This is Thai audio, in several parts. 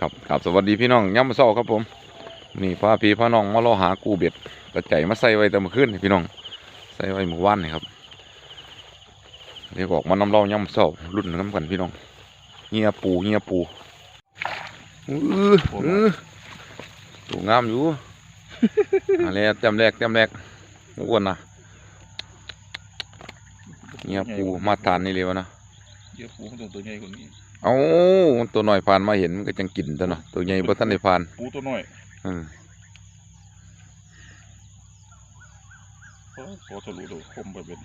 ครับครับสวัสดีพี่น้องย่ำมาเศร้าครับผมนี่พาพี่พาน้องมารอหากูเบ็ดกระใจมาใส่ไว้แต่เมื่อคืนพี่น้อง ใส่ไว้เมื่อวานนี่ครับเดี๋ยวบอกมาน้ำเล่าย่ำมาเศร้ารุ่นน้ำกันพี่น้องเงียปูเงียปูอืออือตัวงามอยู่อะไรจำแรกจำแรกอ้วนนะเงียปูมาทานนี่เลยวะนะเยอะปูของตัวตัวใหญ่กว่านี้ เอาตัวหน่อยผ่านมาเห็นมันก็จังกินตัวเนาะตัวใหญ่บ่ทันได้ผ่านปูตัวน้อยอืมโอ้โหทะลุดูคมไปเป็น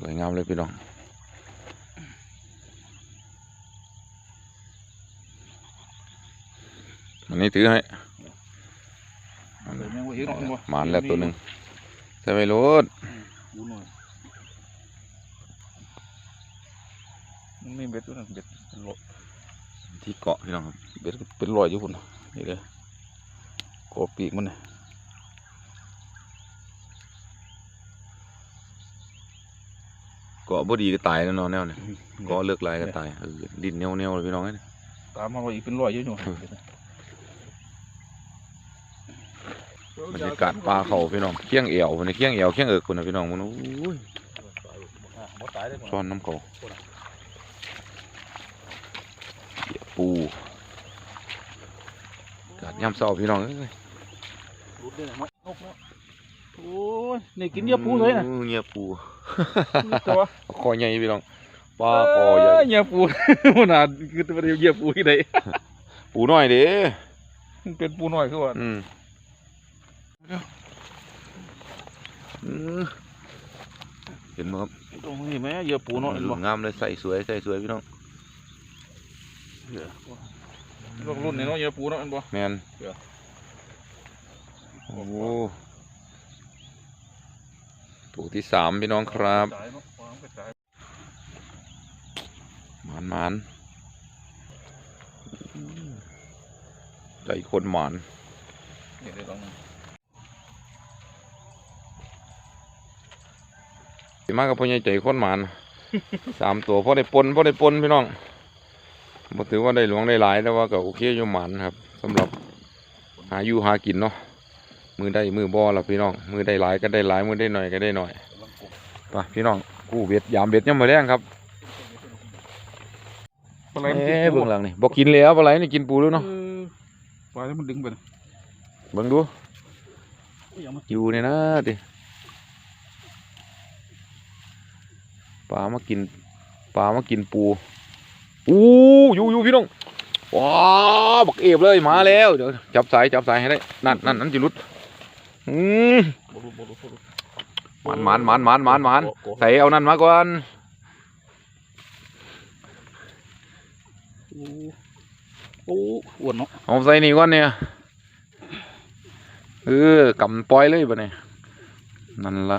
สวยงามเลยพี่น้องอันนี้ถือให้เลยแม่งว่าเห็นหรอกบ่หมานแล้วตัวหนึ่งใส่ไปรถปู น้อยมันไม่เบ็ดตัวนั้นเบ็ดเป็นโลที่เกาะพี่น้องครับเบ็ดเป็นรอยอยู่พุ่นน่ะนี่เลยกบปีกมันน่ะเกาะบ่ดีก็ตายแล้วเนาะแนวเนี่ยเกาะเลิกลายก็ตายเออดินเหนียวๆเลยพี่น้องเอ้ยตามมาว่าอีกเป็นร้อยอยู่หนูบรรยากาศปลาเขาพี่น้องเคียงเอวมันเคียงเอวเคียงเอิกคนนะพี่น้องมันโอ้ยบ่ตายเลยซ้อนน้ำเขาเดี๋ยว ปูกาดย่ำเศร้าพี่น้องเอ้ยรุดเลยนะนกแล้วโอ้ยนี่กินเยอะปูเลยนะโอ้เงียปูตัวคอใหญ่พี่น้องปลาคอใหญ่เยอะปูมันน่าคือตัวเดียวเยอะปูที่ไหนปูน้อยเด้มันเป็นปูน้อยคือว่าอืมอืมเห็นไหมครับตรงนี้ไหมเยอะปูน้อยหลุงงามเลยใส่สวยใส่สวยพี่น้อง ลงรุ่นนี่เนาะเยอะปูเนาะอันบ่แมนเดี๋ยวโอ้โหตัวที่สามพี่น้องครับจ่ายเนาะวางกระจายหมานหมานใจคนหมานนี่เดี๋ยวลองสิมากับพ่อใหญ่ใจคนหมานสามตัวพ่อได้ปนพ่อได้ปนพี่น้อง บ่ถือว่าได้หลวงได้หลายแต่ว่าก็โอเคอยู่หมานครับสำหรับหาอยู่หากินเนาะมือได้มือบ่ล่ะพี่น้องมือได้หลายก็ได้หลายมือได้หน่อยก็ได้หน่อยไปพี่น้องกู้เบ็ดยามเบ็ดยังมาแรงครับปลาไหลเอ๊มันติดเบื้องหลังนี่บอกกินแล้วปลาไหลนี่กินปูแล้วเนาะเออปลาแล้วมันดึงไปเบิ่งดูยังมาอยู่เนี่ยนะดิปลามากินปลามากินปู อู้อยู่อยู่พี่น้องว้าวบักเอฟเลยมาแล้วเดี๋ยวจับสายจับสายให้ได้นั่นนั่นนั่นจิรุดอืมบ่รู้บ่รู้บ่รู้หมันหมันหมันหมันหมันหมันใส่เอานั่นมาก่อนโอ้อ้วนเนาะเอาใส่นี่ก่อนเนี่ยเออกำปล่อยเลยบ่เนี่ยนั่นละ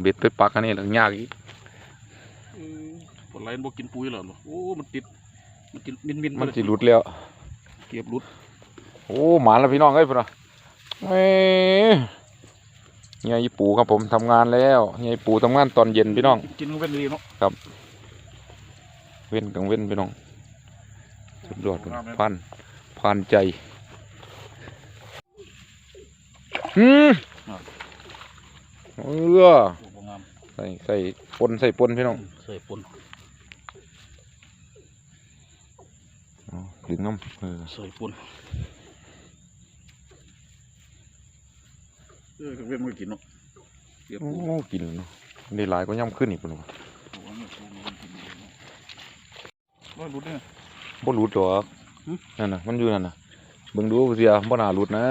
เบ็ดไปปักอันนี้แล้วยากอีก ปลาไหลมันบ่กินปุ๋ยหรอโอ้มันติดมันติดมินมินมันสิหลุดแล้วเก็บรุดโอ้หมาแล้วพี่น้องเอ้ยพุ่นน่ะเอ้ยเฮียอีปูครับผมทำงานแล้วเฮียอีปูทำงานตอนเย็นพี่น้องกินมันเป็นดีเนาะเว้นกังเว้นพี่น้องสุดยอดพุ่นพันพันใจอืมเออโอ้บ่งามใส่ใส่ปนใส่ปนพี่น้องใส่ปน อ๋อ ดึงน้ำเออใส่ปนเออเว้นมันกินเนาะโอ้กินเนาะได้หลายก็ย่ำขึ้นอีกพุ่นว่ะโอ้เนี่รูดเนี่ยบ่หลุดหรอนั่นน่ะมันอยู่นั่นน่ะเบิ่งดูเสียบ่น่าหลุดนะ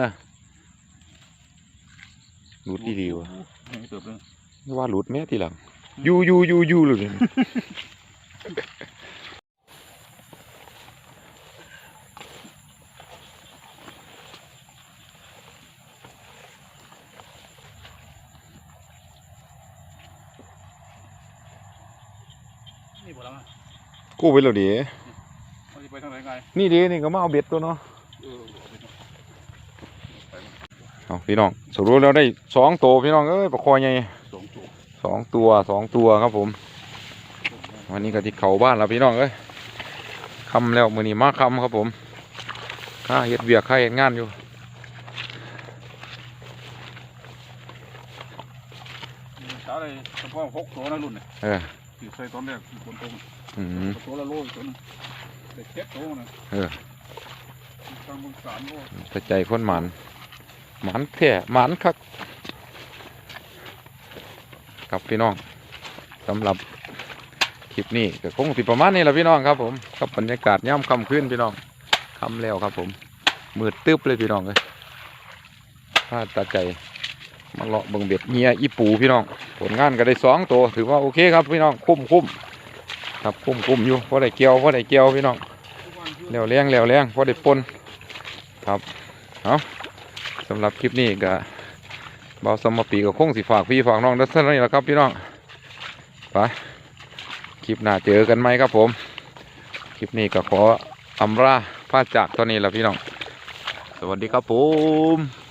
หลุดดีว่ะไม่ว่าหลุดแม่ทีหลังอยู่อยู่อยู่อยู่เลย นี่บ่ลังอะกู้ไปแล้วดิเขาจะไปทางไหนไงนี่ดินี่ก็มาเอาเบ็ดตัวเนาะเออเอาไปเนาะเอาพี่น้องสรุปแล้วได้สองตัวพี่น้องเอ้ยปลาคอใหญ่สองตัวสองตัวสองตัวครับผม วันนี้ก็ที่เขาบ้านแล้วพี่น้องเอ้ยคำแล้วมือนี้มาคำครับผมข้าเฮ็ดเบียกข้าเฮ็ดงานอยู่ตาเลยเฉพาะหกตัวนะรุ่นเนี่ยเออ ที่ใส่ตอนแรกคนตรงอืมตัวละโลอีกตัวหนึงเด็กเจ็ดตัวนะเออทางเมืองสามโลกระใจคนหมันหมันแท้หมันคักกับพี่น้องสำหรับคลิปนี้ก็คงสิประมาณนี้แหละพี่น้องครับผมกับบรรยากาศย่ำค่ำขึ้นพี่น้องค่ำแล้วครับผมมืดตึ๊บเลยพี่น้องเลยพลาดตาใจ มาเลาะเบิ่งเบ็ดเงียอีปูพี่น้อง ผลงานก็ได้สองตัว ถือว่าโอเคครับพี่น้องคุ้มคุ้มครับคุ้มคุ้มอยู่พอได้เกี่ยวพอได้เกี่ยวพี่น้องทุกวันคือเลี้ยวแรงเลี้ยวแรงพอได้ปนครับเอาสำหรับคลิปนี้ก็เบาสมปีก็คงสิฝากพี่ฝากน้องดัชนีแหละครับพี่น้องไปคลิปหน้าเจอกันไหมครับผม คลิปนี้ก็ขออำลาพาจากเท่านี้แหละพี่น้อง สวัสดีครับผม